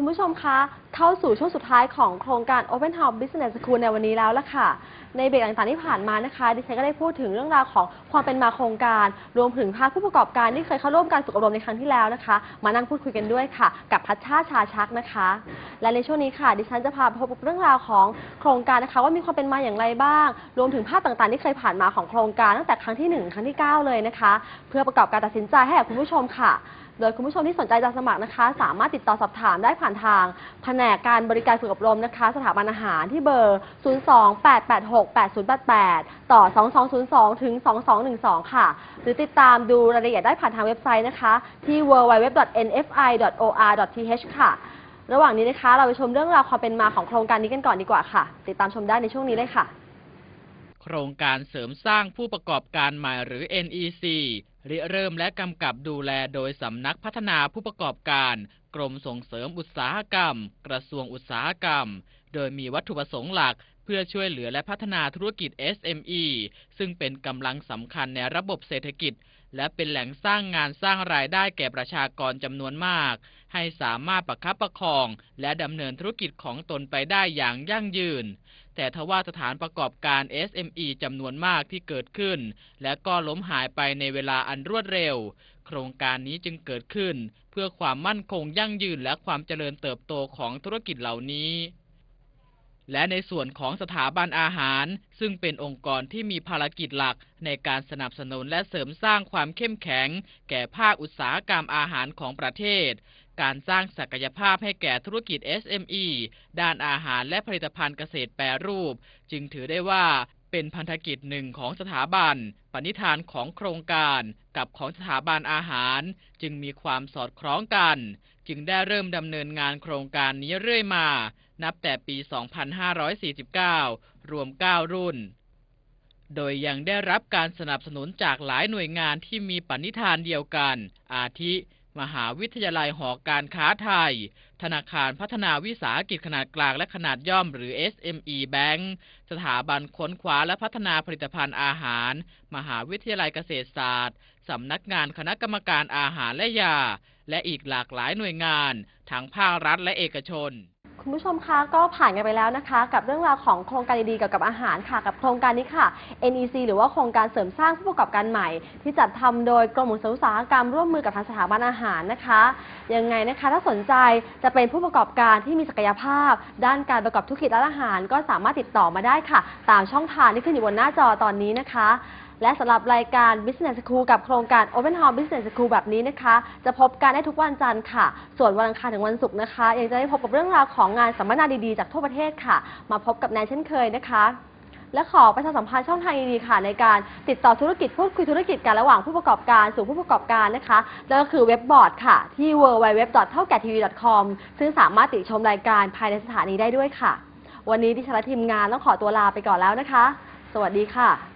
ุณผู้ชมคะเข้าสู่ช่วงสุดท้ายของโครงการ Open House Business School ในวันนี้แล้วละค่ะ ในเบรกต่างๆที่ผ่านมานะคะ ดิฉันก็ได้พูดถึงเรื่องราวของความเป็นมาโครงการ รวมถึงพาผู้ประกอบการที่เคยเข้าร่วมการฝึกอบรมในครั้งที่แล้วนะคะ มานั่งพูดคุยกันด้วยค่ะ กับพัชชาชาชักนะคะ และในช่วงนี้ค่ะ ดิฉันจะพาไปพบกับเรื่องราวของโครงการนะคะ ว่ามีความเป็นมาอย่างไรบ้าง รวมถึงภาพต่างๆ ที่เคยผ่านมาของโครงการตั้งแต่ครั้งที่หนึ่งครั้งที่เก้าเลยนะคะ เพื่อประกอบการตัดสินใจให้กับคุณผู้ชมค่ะ โดยคุณผู้ชมที่สนใจจะสมัครนะคะ สามารถติดต่อสอบถามได้ผ่านทางแผนกการบริการฝึกอบรมนะคะ สถาบันอาหารที่เบอร์ 028868088 ต่อ 2202 ถึง 2212 ค่ะ หรือติดตามดูรายละเอียดได้ผ่านทางเว็บไซต์นะคะ ที่ www.nfi.or.th ค่ะ ระหว่างนี้นะคะ เราไปชมเรื่องราวความเป็นมาของโครงการนี้กันก่อนดีกว่าค่ะ ติดตามชมได้ในช่วงนี้เลยค่ะ โครงการเสริมสร้างผู้ประกอบการใหม่หรือ NEC ริเริ่มและกำกับดูแลโดยสำนักพัฒนาผู้ประกอบการ กรมส่งเสริมอุตสาหกรรม กระทรวงอุตสาหกรรม โดยมีวัตถุประสงค์หลัก เพื่อช่วยเหลือและพัฒนาธุรกิจ SME ซึ่งเป็นกำลังสำคัญในระบบเศรษฐกิจ และเป็นแหล่งสร้างงานสร้างรายได้แก่ประชากรจำนวนมาก ให้สามารถประคับประคอง และดำเนินธุรกิจของตนไปได้อย่างยั่งยืนแต่ทว่าสถานประกอบการ SME จำนวนมากที่เกิดขึ้น และก็ล้มหายไปในเวลาอันรวดเร็ว โครงการนี้จึงเกิดขึ้น เพื่อความมั่นคงยั่งยืนและความเจริญเติบโตของธุรกิจเหล่านี้ และในส่วนของสถาบันอาหาร ซึ่งเป็นองค์กรที่มีภารกิจหลักในการสนับสนุนและเสริมสร้างความเข้มแข็ง แก่ภาคอุตสาหกรรมอาหารของประเทศการสร้างศักยภาพให้แก่ธุรกิจ SME ด้านอาหารและผลิตภัณฑ์เกษตรแปรรูป จึงถือได้ว่า เป็นพันธกิจหนึ่งของสถาบัน ปณิธานของโครงการกับของสถาบันอาหาร จึงมีความสอดคล้องกัน จึงได้เริ่มดำเนินงานโครงการนี้เรื่อยมา นับแต่ปี 2549 รวม 9 รุ่น โดยยังได้รับการสนับสนุนจากหลายหน่วยงานที่มีปณิธานเดียวกัน อาทิ มหาวิทยาลัยหอการค้าไทย ธนาคารพัฒนาวิสาหกิจขนาดกลางและขนาดย่อมหรือ SME Bank สถาบันค้นคว้าและพัฒนาผลิตภัณฑ์อาหาร มหาวิทยาลัยเกษตรศาสตร์ สำนักงานคณะกรรมการอาหารและยา และอีกหลากหลายหน่วยงาน ทั้งภาครัฐและเอกชน คุณผู้ชมคะก็ผ่านกันไปแล้วนะคะ กับเรื่องราวของโครงการดีๆเกี่ยวกับอาหารค่ะ กับโครงการนี้ค่ะ NEC หรือว่าโครงการเสริมสร้างผู้ประกอบการใหม่ ที่จัดทำโดยกรมอุตสาหกรรมร่วมมือกับทางสถาบันอาหารนะคะยังไงนะคะ ถ้าสนใจจะเป็นผู้ประกอบการที่มีศักยภาพ ด้านการประกอบธุรกิจร้านอาหาร ก็สามารถติดต่อมาได้ค่ะ ตามช่องทางที่ขึ้นอยู่บนหน้าจอตอนนี้นะคะ และสำหรับรายการ Business School กับโครงการ Open Hall Business School แบบนี้นะคะ จะพบกันได้ทุกวันจันทร์ค่ะ ส่วนวันอังคารถึงวันศุกร์นะคะ ยังจะได้พบกับเรื่องราวของงานสัมมนาดีๆ จากทั่วประเทศค่ะ มาพบกับแนนเช่นเคยนะคะและขอประชาสัมพันธ์ช่องทางดีๆค่ะ ในการติดต่อธุรกิจพูดคุยธุรกิจกันระหว่างผู้ประกอบการสู่ผู้ประกอบการนะคะแล้วก็คือเว็บบอร์ดค่ะ ที่ www. เท่าแก่ทีวี .com ซึ่งสามารถติดชมรายการภายในสถานีได้ด้วยค่ะ วันนี้ดิฉันและทีมงานต้องขอตัวลาไปก่อนแล้วนะคะ สวัสดีค่ะ